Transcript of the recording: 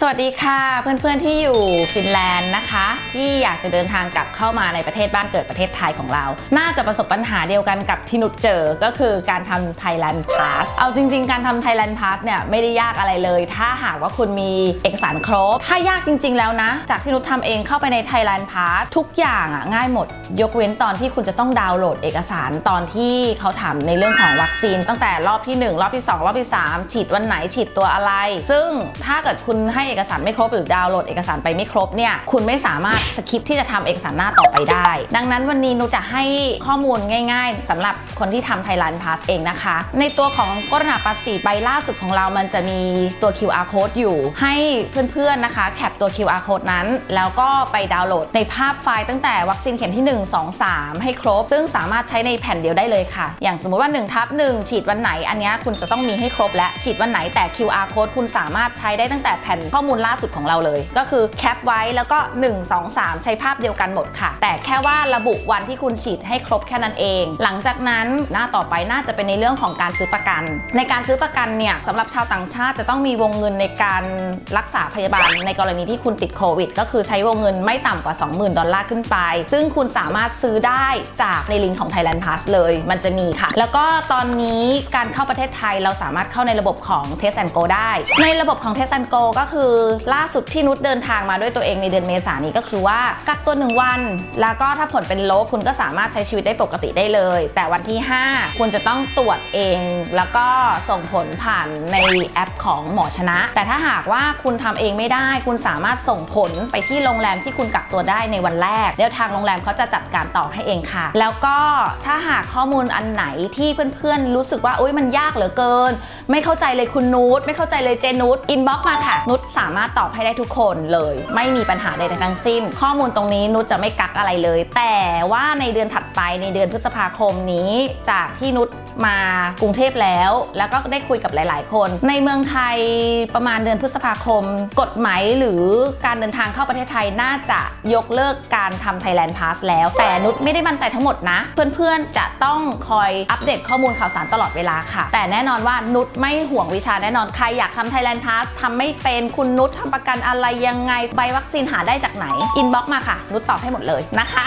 สวัสดีค่ะ เพื่อนๆที่อยู่ฟินแลนด์นะคะ ที่อยากจะเดินทางกลับเข้ามาในประเทศบ้านเกิดประเทศไทยของเรา น่าจะประสบปัญหาเดียวกันกับที่นุชเจอก็คือการทำ Thailand Pass เอาจริง ๆ การทำ Thailand Pass เนี่ยไม่ได้ยากอะไรเลย ถ้าหากว่าคุณมีเอกสารครบ ถ้ายากจริง ๆ แล้วนะ จากที่นุชทำเองเข้าไปใน Thailand Pass ทุกอย่างอะง่ายหมด ยกเว้นตอนที่คุณจะต้องดาวน์โหลดเอกสารตอนที่เขาถามในเรื่องของวัคซีน ตั้งแต่รอบที่ 1 รอบที่ 2 รอบที่ 3 ฉีดวันไหนฉีดตัวอะไร ซึ่งถ้าเกิดคุณให้เอกสารไม่ครบหรือดาวน์โหลดเอกสารไปไม่ครบเนี่ยคุณไม่สามารถสคิปที่จะทำเอกสารหน้าต่อไปได้ ดังนั้นวันนี้นูจะให้ข้อมูลง่าย ๆสำหรับคนที่ทำ Thailand Pass เองนะคะ ในตัวของกรณาปัสสีใบล่าสุดของเรามันจะมีตัว QR code อยู่ ให้เพื่อนๆนะคะ แคปตัว QR code นั้น แล้วก็ไปดาวน์โหลดในภาพไฟล์ตั้งแต่วัคซีนเข็มที่ 1 2 3 ให้ครบ ซึ่งสามารถใช้ในแผ่นเดียวได้เลยค่ะ อย่างสมมติว่า1ทับ1ฉีดวันไหน อันเนี้ยคุณจะต้องมีให้ครบและฉีดวันไหนแต่ QR code คุณสามารถใช้ได้ตั้งแต่แผ่นข้อข้อมูลล่าสุดของเราเลย ก็คือแคปไว้แล้วก็ 1 2 3 ใช้ภาพเดียวกันหมดค่ะ แต่แค่ว่าระบุวันที่คุณฉีดให้ครบแค่นั้นเอง หลังจากนั้นหน้าต่อไปน่าจะเป็นในเรื่องของการซื้อประกัน ในการซื้อประกันเนี่ยสำหรับชาวต่างชาติจะต้องมีวงเงินในการรักษาพยาบาลในกรณีที่คุณติดโควิดก็คือใช้วงเงินไม่ต่ำกว่า 20,000 ดอลลาร์ขึ้นไป ซึ่งคุณสามารถซื้อได้จากในลิงก์ของ Thailand Pass เลย มันจะมีค่ะ แล้วก็ตอนนี้การเข้าประเทศไทยเราสามารถเข้าในระบบของ Test and Go ได้ ในระบบของ Test and Go ก็คือล่าสุดที่นุชเดินทางมาด้วยตัวเองในเดือนเมษายนนี้ก็คือว่ากักตัวหนึ่งวัน แล้วก็ถ้าผลเป็นลบคุณก็สามารถใช้ชีวิตได้ปกติได้เลย แต่วันที่ 5 คุณจะต้องตรวจเอง แล้วก็ส่งผลผ่านในแอปของหมอชนะ แต่ถ้าหากว่าคุณทำเองไม่ได้ คุณสามารถส่งผลไปที่โรงแรมที่คุณกักตัวได้ในวันแรกเดี๋ยวทางโรงแรมเขาจะจัดการต่อให้เองค่ะ แล้วก็ถ้าหากข้อมูลอันไหนที่เพื่อนๆรู้สึกว่าอุ้ยมันยากเหลือเกิน ไม่เข้าใจเลยคุณนูตไม่เข้าใจเลยเจนุตอินบ็อกมาค่ะนุชสามารถตอบให้ได้ทุกคนเลย ไม่มีปัญหาใดทั้งสิ้น ข้อมูลตรงนี้นุชจะไม่กักอะไรเลย แต่ว่าในเดือนถัดไปในเดือนพฤษภาคมนี้จากที่นุชมากรุงเทพแล้ว แล้วก็ได้คุยกับหลาย ๆ คน ในเมืองไทยประมาณเดือนพฤษภาคม กฎหมายหรือการเดินทางเข้าประเทศไทยน่าจะยกเลิกการทำ Thailand Pass แล้ว แต่นุชไม่ได้มั่นใจทั้งหมดนะ เพื่อน ๆ จะต้องคอยอัปเดตข้อมูลข่าวสารตลอดเวลาค่ะ แต่แน่นอนว่านุชไม่ห่วงวิชาแน่นอนใครอยากทำ Thailand Pass ทำไม่เป็นคุณคุณนุชทำประกันอะไรยังไงใบวัคซีนหาได้จากไหนอินบ็อกมาค่ะ นุชตอบให้หมดเลยนะคะ